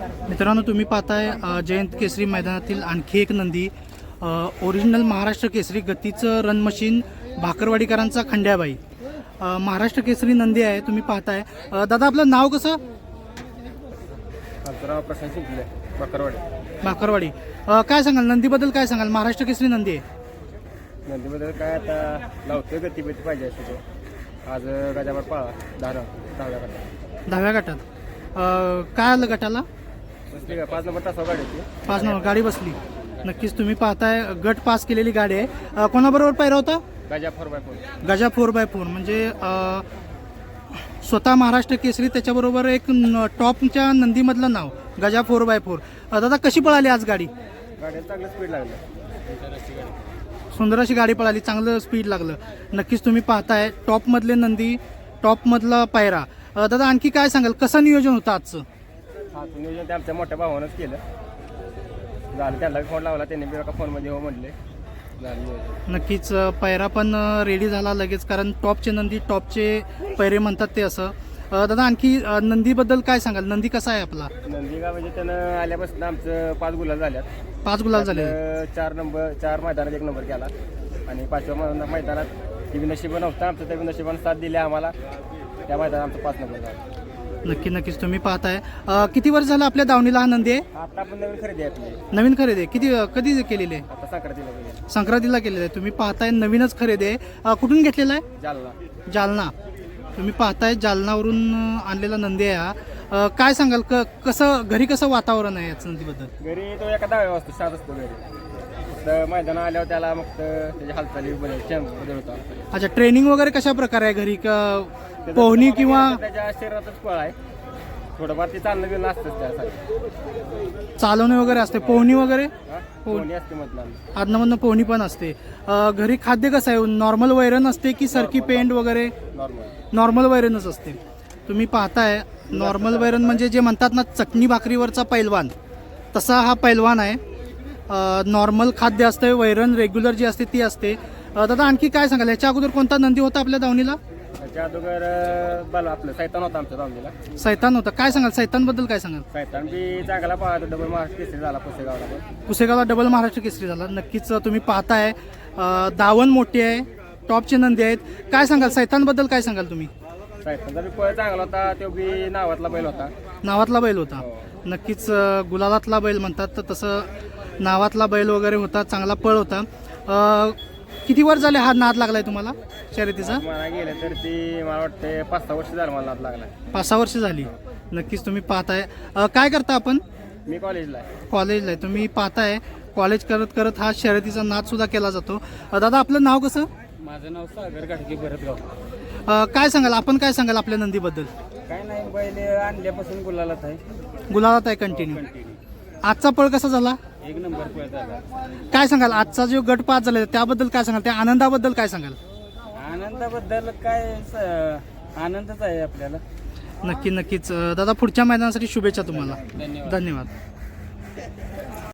मित्रांनो तुम्ही पाहताय जयंत केसरी मैदानातील आणखी एक नंदी. ओरिजिनल महाराष्ट्र केसरी गतीचं रन मशीन भाकरवाडीकरांचा खंड्याबाई. महाराष्ट्र केसरी नंदी आहे तुम्ही पाहताय. दादा आपलं नाव कसं? भाकरवाडी. अ, काय सांगाल? नंदीबद्दल काय सांगाल? महाराष्ट्र केसरी नंदी आहे. नंदीबद्दल काय आता लावतोय गतीपती पाहिजे असं तो. आज गजावर पाळा दहा दहाव्या गटा दहाव्या गटात. काय आलं गटाला? पाच नंबर गाडी होती पाच नंबर गाडी बसली. नक्कीच तुम्ही पाहताय गट पास केलेली गाडी आहे. अ, कोणाबरोबर पायरा होता? Gaja four by four. Gaja four by four म्हणजे अ, स्वतः महाराष्ट्र केसरी त्याच्याबरोबर एक न- टॉपच्या नंदीमधलं नाव गजा फोर बाय फोर. अ, दादा कशी पळाली आज गाडी? गाडीला चांगलं स्पीड लागलं. सुंदर अशी गाडी पळाली चांगलं स्पीड लागलं. नक्कीच तुम्ही पाहताय टॉपमधले नंदी टॉपमधला पायरा. अ, दादा आणखी काय सांगाल? कसं नियोजन होतं आजचं? हा नियोजन ते आमच्या मोठ्या भावानंच केलं. झालं त्यांना फोन लावला त्यांनी बी एका फोनमध्ये हो झालं नियोजन. नक्कीच अ, पायरा पण रेडी झाला लगेच कारण टॉपचे नंदी टॉपचे पैरे म्हणतात ते असं. अ, दादा आणखी अ, नंदीबद्दल काय सांगाल? नंदी कसा आहे आपला? नंदी का म्हणजे त्यानं आल्यापासून आमचं पाच गुलाल झाल्यात. पाच गुलाल झाले. चार नंबर चार मैदानात एक नंबर केला. आणि पाचव्या मै- मैदानात ती बी नशिबं नव्हतं आमचं त्या नशिबानं साथ दिली आम्हाला. त्या मैदानात आमचा पाच नंबर झाला. नक्की नक्कीच तुम्ही पाहताय. अ, किती वर्ष झालं आपल्या दावणीला हा नंदी आहे? आता आपण नवीन खरेदी आहे आपली. नवीन खरेदी आहे. किती कधी केलेली आहे? आता संक्रांतीला केलेलं आहे. तुम्ही पाहताय नवीनच खरेदी आहे. अ, कुठून घेतलेला आहे? जालना. जालना. तुम्ही पाहताय जालनावरून अ, आणलेला नंदी आहे हा. अ, काय सांगाल क कसं घरी कसं वातावरण आहे याचं नंदीबद्दल? घरी तो एका दहाव्या वाजता शाळा असतो घरी. तर मैदानात आल्यावर त्याला मग त्याची हालचाली बदल होता अच्छा ट्रेनिंग वगैरे कशा प्रकारे आहे घरी? क- पोहणी किंवा त्याच्या शरीरातच पळ आहे. थोडंफार ते चालणं बिलणं असतंच त्यासाठी. चालवणे वगैरे असते. पोहणी वगैरे? हा? कोणी असते आदनामधनं पोहणी पण असते. अ, घरी खाद्य कसं आहे? नॉर्मल वैरण असते की सरकी पेंट वगैरे? नॉर्मल नॉर्मल वैरणच असते. तुम्ही पाहताय नॉर्मल वैरण म्हणजे जे म्हणतात ना चटणी भाकरीवरचा पैलवान. तसा हा पैलवान आहे. नॉर्मल खाद्य असते वैरण रेग्युलर जी असते ती असते. दादा आणखी काय सांगाल? याच्या अगोदर कोणता नंदी होता आपल्या दावणीला? त्याच्या अगोदर बल आपलं सैतान होता आमच्या दावणीला. सैतान होता. काय सांगाल? सैतानबद्दल काय सांगाल? सैतान बी चांगला पाहतो डबल महाराष्ट्र केसरी झाला पुसेगावला पण. पुसेगावला डबल महाराष्ट्र केसरी झाला. नक्कीच तुम्ही पाहताय. अ, दावण मोठी आहे टॉपचे नंदी आहेत. काय सांगाल? सैतानबद्दल काय सांगाल तुम्ही? सैतानचा बी पळ चांगला होता तो बी नावातला बैल होता. नावातला बैल होता. हो. नक्कीच अ, गुलालातला बैल म्हणतात तर तसं नावातला बैल वगैरे होता चांगला पळ होता. अ, किती वर्ष झाले हा नाद लागलाय तुम्हाला शर्यतीचा? मला गेलं तर ती मला वाटते पाच सहा वर्ष झालं मला नाद लागला पाच सहा वर्ष झाली. नक्कीच तुम्ही पाहताय. अ, काय करता आपण? मी कॉलेजला आहे. कॉलेजला आहे. तुम्ही पाहताय. कॉलेज करत करत हा शर्यतीचा नाद सुद्धा केला जातो. अ, दादा आपलं नाव कसं? माझं नाव सागर गाडगे भरतगाव. अ, काय सांगाल? आपण काय सांगाल आपल्या नंदीबद्दल? काय नाही बैल आणल्यापासून गुलालात आहे. गुलाबात आहे कंटिन्यू आजचा पळ कसा झाला? एक नंबर काय सांगाल? आजचा जो गट पास झाला त्याबद्दल काय सांगाल? त्या आनंदाबद्दल काय सांगाल? आनंदाबद्दल काय स- आनंदच आहे आपल्याला. नक्की नक्कीच. अ, दादा पुढच्या मैदानासाठी शुभेच्छा तुम्हाला. धन्यवाद. धन्यवाद.